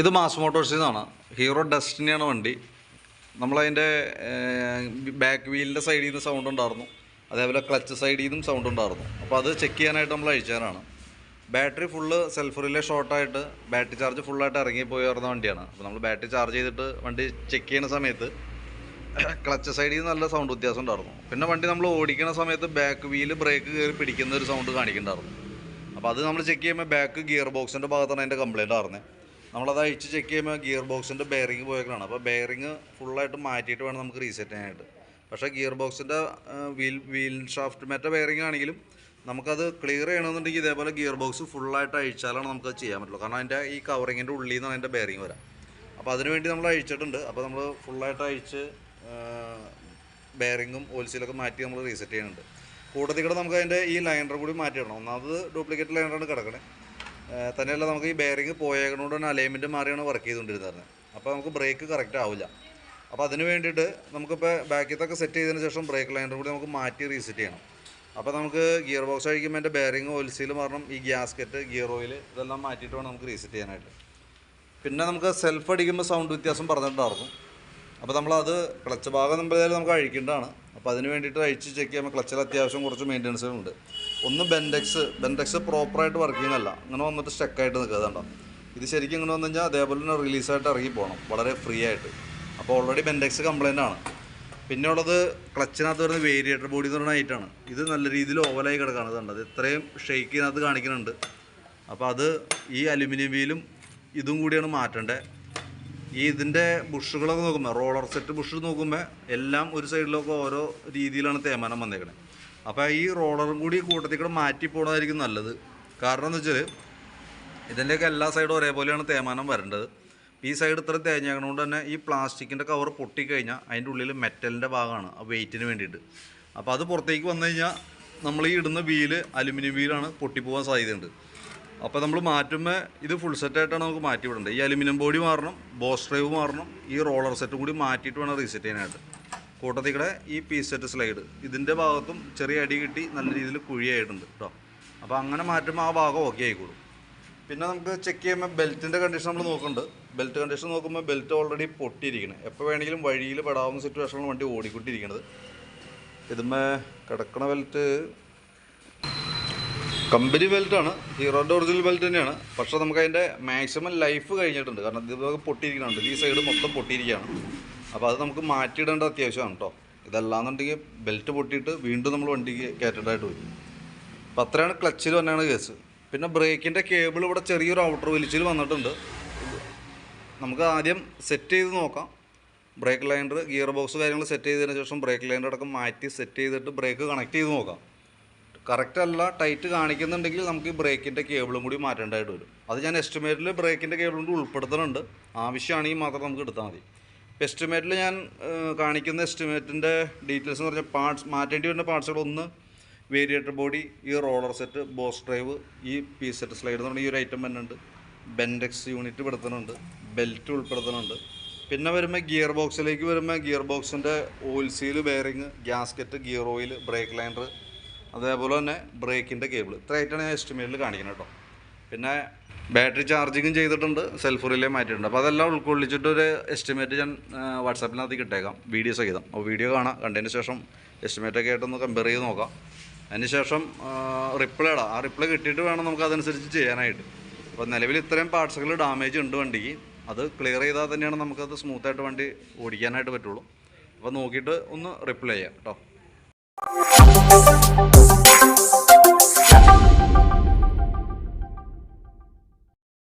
ഇത് മാസ് മോട്ടോഴ്സിൽ നിന്നാണ് ഹീറോ ഡസ്റ്റിനിയാണ് വണ്ടി. നമ്മളതിന്റെ ബാക്ക് വീലിന്റെ സൈഡിൽ നിന്ന് സൗണ്ട് ഉണ്ടായിരുന്നു. അതേപോലെ ക്ലച്ച് സൈഡിൽ നിന്നും സൗണ്ട് ഉണ്ടായിരുന്നു. അപ്പോൾ അത് ചെക്ക് ചെയ്യാനായിട്ട് നമ്മൾ അയച്ചതാണ് ബാറ്ററി ഫുള്ള് സെൽഫ് റിലേ ഷോർട്ടായിട്ട് ബാറ്ററി ചാർജ് ഫുള്ളായിട്ട് ഇറങ്ങി പോയി വരുന്ന വണ്ടിയാണ്. അപ്പോൾ നമ്മൾ ബാറ്ററി ചാർജ് ചെയ്തിട്ട് വണ്ടി ചെക്ക് ചെയ്യുന്ന സമയത്ത് ക്ലച്ച് സൈഡിൽ നിന്ന് നല്ല സൗണ്ട് വ്യത്യാസം ഉണ്ടായിരുന്നു. പിന്നെ വണ്ടി നമ്മൾ ഓടിക്കുന്ന സമയത്ത് ബാക്ക് വീൽ ബ്രേക്ക് കയറി പിടിക്കുന്ന ഒരു സൗണ്ട് കാണിക്കുന്നുണ്ടായിരുന്നു. അപ്പോൾ അത് നമ്മൾ ചെക്ക് ചെയ്യുമ്പോൾ ബാക്ക് ഗിയർ ബോക്സിന്റെ ഭാഗത്താണ് അതിന്റെ കംപ്ലയിന്റ് ആയിരുന്നത് നമ്മളത് അഴിച്ച് ചെക്ക് ചെയ്യുമ്പോൾ ഗിയർ ബോക്സിന്റെ ബെയറിങ് പോയേക്കാണ് അപ്പോൾ ബെയറിങ് ഫുള്ളായിട്ട് മാറ്റിയിട്ട് വേണം നമുക്ക് റീസെറ്റ് ചെയ്യാനായിട്ട്. പക്ഷേ ഗിയർ ബോക്സിന്റെ വീൽ വീൽ ഷാഫ്റ്റ് മറ്റേ ബെയറിങ് ആണെങ്കിലും നമുക്കത് ക്ലിയർ ചെയ്യണമെന്നുണ്ടെങ്കിൽ ഇതേപോലെ ഗിയർ ബോക്സ് ഫുള്ളായിട്ട് അഴിച്ചാലാണ് നമുക്കത് ചെയ്യാൻ പറ്റുള്ളൂ. കാരണം അതിന്റെ ഈ കവറിങ്ങിന്റെ ഉള്ളിൽ നിന്നാണ് അതിന്റെ ബെയറിങ് വരാം. അപ്പോൾ അതിന് വേണ്ടി നമ്മൾ അഴിച്ചിട്ടുണ്ട്. അപ്പോൾ നമ്മൾ ഫുള്ളായിട്ട് അഴിച്ച് ബെയറിങ്ങും ഓൽസിലൊക്കെ മാറ്റി നമ്മൾ റീസെറ്റ് ചെയ്യുന്നുണ്ട്. കൂട്ടത്തിൽ കൂടെ നമുക്ക് അതിന്റെ ഈ ലൈനർ കൂടി മാറ്റിയിടണം. ഒന്നാമത് ഡ്യൂപ്ലിക്കേറ്റ് ലൈനറാണ് കിടക്കണേ. തന്നെയല്ല നമുക്ക് ഈ ബെയറിങ് പോയേക്കണോണ്ട് തന്നെ അലൈൻമെന്റ് മാറിയാണ് വർക്ക് ചെയ്തുകൊണ്ടിരുന്നത് അപ്പോൾ നമുക്ക് ബ്രേക്ക് കറക്റ്റ് ആവില്ല അപ്പോൾ അതിന് വേണ്ടിയിട്ട് നമുക്കിപ്പോൾ ബാക്കിയത്തൊക്കെ സെറ്റ് ചെയ്തതിന് ശേഷം ബ്രേക്ക് ലൈനർ കൂടി നമുക്ക് മാറ്റി റീസെറ്റ് ചെയ്യണം. അപ്പോൾ നമുക്ക് ഗിയർ ബോക്സ് അഴിക്കുമ്പോൾ എന്റെ ബെയറിങ് ഓയിൽ സീൽ മാറണം. ഈ ഗ്യാസ്കറ്റ് ഗിയർ ഓയിൽ ഇതെല്ലാം മാറ്റിയിട്ട് വേണം നമുക്ക് റീസെറ്റ് ചെയ്യാനായിട്ട്. പിന്നെ നമുക്ക് സെൽഫ് അടിക്കുമ്പോൾ സൗണ്ട് വ്യത്യാസം പറഞ്ഞിട്ടുണ്ടായിരുന്നു. അപ്പോൾ നമ്മളത് ക്ലച്ച് ഭാഗം നമ്മളേതായാലും നമുക്ക് അഴിക്കേണ്ടതാണ്. അപ്പോൾ അതിന് വേണ്ടിയിട്ട് അഴിച്ച് ചെക്ക് ചെയ്യുമ്പോൾ ക്ലച്ചിൽ അത്യാവശ്യം കുറച്ച് മെയിന്റനൻസുകളുണ്ട് ഒന്ന് ബെൻഡെക്സ് ബെൻഡെക്സ് പ്രോപ്പറായിട്ട് വർക്ക് ചെയ്യുന്നല്ല അങ്ങനെ വന്നിട്ട് സ്റ്റക്കായിട്ട് നിൽക്കുക കണ്ടോ? ഇത് ശരിക്കും ഇങ്ങനെ വന്നു കഴിഞ്ഞാൽ അതേപോലെ തന്നെ റിലീസായിട്ട് ഇറങ്ങി പോകണം വളരെ ഫ്രീ ആയിട്ട്. അപ്പോൾ ഓൾറെഡി ബെൻഡെക്സ് കംപ്ലൈന്റ് ആണ്. പിന്നെ ഉള്ളത് ക്ലച്ചിനകത്ത് വരുന്ന വേരിയേറ്റർ ബോഡി എന്ന് പറയുന്ന ഐറ്റാണ് ഇത് നല്ല രീതിയിൽ ഓവലായി കിടക്കുകയാണ് കണ്ടത് ഇത്രയും ഷെയ്ക്കിനകത്ത് കാണിക്കുന്നുണ്ട്. അപ്പോൾ അത് ഈ അലുമിനിയം വീലും ഇതും കൂടിയാണ് മാറ്റേണ്ടത് ഈ ഇതിന്റെ ബുഷുകളൊക്കെ നോക്കുമ്പോൾ റോളർ സെറ്റ് ബുഷ് നോക്കുമ്പോൾ എല്ലാം ഒരു സൈഡിലൊക്കെ ഓരോ രീതിയിലാണ് തേമാനം വന്നേക്കണേ. അപ്പോൾ ഈ റോളറും കൂടി കൂട്ടത്തിൽ കൂടെ മാറ്റി പോകുന്നതായിരിക്കും നല്ലത്. കാരണം എന്ന് വെച്ചാൽ ഇതിന്റെയൊക്കെ എല്ലാ സൈഡും ഒരേപോലെയാണ് തേമാനം വരേണ്ടത്. ഈ സൈഡ് ഇത്ര തേഞ്ഞേക്കണോണ്ട് തന്നെ ഈ പ്ലാസ്റ്റിക്കിന്റെ കവർ പൊട്ടിക്കഴിഞ്ഞാൽ അതിന്റെ ഉള്ളിൽ മെറ്റലിന്റെ ഭാഗമാണ് ആ വെയിറ്റിന് വേണ്ടിയിട്ട്. അപ്പോൾ അത് പുറത്തേക്ക് വന്നു കഴിഞ്ഞാൽ നമ്മൾ ഈ ഇടുന്ന വീൽ അലുമിനിയം വീലാണ് പൊട്ടിപ്പോകാൻ സാധ്യതയുണ്ട്. അപ്പോൾ നമ്മൾ മാറ്റുമ്പോൾ ഇത് ഫുൾ സെറ്റായിട്ടാണ് നമുക്ക് മാറ്റി വിടേണ്ടത്. ഈ അലുമിനിയം ബോഡി മാറണം ബോസ് ഡ്രൈവ് മാറണം ഈ റോളർ സെറ്റും കൂടി മാറ്റിയിട്ട് വേണം റീസെറ്റ് ചെയ്യാനായിട്ട്. കൂട്ടത്തിൽ കൂടെ ഈ പി സെറ്റ് സ്ലൈഡ് ഇതിന്റെ ഭാഗത്തും ചെറിയ അടി കിട്ടി നല്ല രീതിയിൽ കുഴിയായിട്ടുണ്ട് കേട്ടോ അപ്പോൾ അങ്ങനെ മാറ്റുമ്പോൾ ആ ഭാഗം ഓക്കെ ആയിക്കോളും. പിന്നെ നമുക്ക് ചെക്ക് ചെയ്യുമ്പോൾ ബെൽറ്റിന്റെ കണ്ടീഷൻ നമ്മൾ നോക്കുന്നുണ്ട്. ബെൽറ്റ് കണ്ടീഷൻ നോക്കുമ്പോൾ ബെൽറ്റ് ഓൾറെഡി പൊട്ടിയിരിക്കണം. എപ്പോൾ വേണമെങ്കിലും വഴിയിൽ പെടാവുന്ന സിറ്റുവേഷനാണ് വണ്ടി ഓടിക്കൊണ്ടിരിക്കുന്നത് ഇതുമേ കിടക്കണ ബെൽറ്റ് കമ്പനി ബെൽറ്റാണ് ഹീറോന്റെ ഒറിജിനൽ ബെൽറ്റ് തന്നെയാണ്. പക്ഷേ നമുക്ക് അതിന്റെ മാക്സിമം ലൈഫ് കഴിഞ്ഞിട്ടുണ്ട്. കാരണം ഇത് പൊട്ടിയിരിക്കുന്നുണ്ട് ഈ സൈഡ് മൊത്തം പൊട്ടിയിരിക്കുകയാണ് അപ്പോൾ അത് നമുക്ക് മാറ്റിയിടേണ്ട അത്യാവശ്യമാണ് കേട്ടോ ഇതല്ലാന്നുണ്ടെങ്കിൽ ബെൽറ്റ് പൊട്ടിയിട്ട് വീണ്ടും നമ്മൾ വണ്ടിക്ക് കയറ്റേണ്ടതായിട്ട് വരും. അപ്പോൾ അത്രയാണ് ക്ലച്ചിൽ വന്നാണ് കേസ്. പിന്നെ ബ്രേക്കിന്റെ കേബിൾ ഇവിടെ ചെറിയൊരു ഔട്ടർ വലിച്ചിൽ വന്നിട്ടുണ്ട്. നമുക്ക് ആദ്യം സെറ്റ് ചെയ്ത് നോക്കാം. ബ്രേക്ക് ലൈൻഡർ ഗിയർ ബോക്സ് കാര്യങ്ങൾ സെറ്റ് ചെയ്തതിന് ശേഷം ബ്രേക്ക് ലൈൻഡർ അടക്കം മാറ്റി സെറ്റ് ചെയ്തിട്ട് ബ്രേക്ക് കണക്ട് ചെയ്ത് നോക്കാം. കറക്റ്റ് അല്ല ടൈറ്റ് കാണിക്കുന്നുണ്ടെങ്കിൽ നമുക്ക് ഈ ബ്രേക്കിന്റെ കേബിളും കൂടി മാറ്റേണ്ടതായിട്ട് വരും. അത് ഞാൻ എസ്റ്റിമേറ്റിൽ ബ്രേക്കിന്റെ കേബിളും കൂടി ഉൾപ്പെടുത്തുന്നുണ്ട്. ആവശ്യമാണെങ്കിൽ മാത്രം നമുക്ക് എടുത്താൽ മതി. എസ്റ്റിമേറ്റിൽ ഞാൻ കാണിക്കുന്ന എസ്റ്റിമേറ്റിന്റെ ഡീറ്റെയിൽസ് എന്ന് പറഞ്ഞാൽ പാർട്സ് മാറ്റേണ്ടി വരുന്ന പാർട്സുകൾ ഒന്ന് വേരിയേറ്റർ ബോഡി ഈ റോളർ സെറ്റ് ബോസ് ഡ്രൈവ് ഈ പി സെറ്റ് സ്ലൈഡ് എന്ന് പറഞ്ഞാൽ ഈ ഒരു ഐറ്റം തന്നെ ഉണ്ട് ബെൻഡെക്സ് യൂണിറ്റ് പെടുത്തുന്നുണ്ട്. ബെൽറ്റ് ഉൾപ്പെടുത്തുന്നുണ്ട്. പിന്നെ വരുമ്പോൾ ഗിയർ ബോക്സിലേക്ക് വരുമ്പോൾ ഗിയർ ബോക്സിന്റെ oil seal bearing gasket gear oil brake liner അതേപോലെ തന്നെ ബ്രേക്കിന്റെ കേബിൾ ഇത്രയായിട്ടാണ് ഞാൻ എസ്റ്റിമേറ്റിൽ കാണിക്കുന്നത് കേട്ടോ. പിന്നെ ബാറ്ററി ചാർജിങ്ങും ചെയ്തിട്ടുണ്ട് സെൽഫ് റിലേ മാറ്റിയിട്ടുണ്ട്. അപ്പോൾ അതെല്ലാം ഉൾക്കൊള്ളിച്ചിട്ട് ഒരു എസ്റ്റിമേറ്റ് ഞാൻ വാട്സാപ്പിനകത്ത് കിട്ടേക്കാം വീഡിയോ സഹിതം. അപ്പോൾ വീഡിയോ കാണാം കണ്ടതിന് ശേഷം എസ്റ്റിമേറ്റൊക്കെ ആയിട്ടൊന്ന് കമ്പയർ ചെയ്ത് നോക്കാം. അതിന് ശേഷം റിപ്ലൈ ഇടാം. ആ റിപ്ലൈ കിട്ടിയിട്ട് വേണം നമുക്ക് അതനുസരിച്ച് ചെയ്യാനായിട്ട്. അപ്പോൾ നിലവിൽ ഇത്രയും പാർട്സുകൾ ഡാമേജ് ഉണ്ട് വണ്ടിക്ക്. അത് ക്ലിയർ ചെയ്താൽ തന്നെയാണ് നമുക്കത് സ്മൂത്തായിട്ട് വണ്ടി ഓടിക്കാനായിട്ട് പറ്റുള്ളൂ. അപ്പോൾ നോക്കിയിട്ട് ഒന്ന് റിപ്ലൈ ചെയ്യാം കേട്ടോ.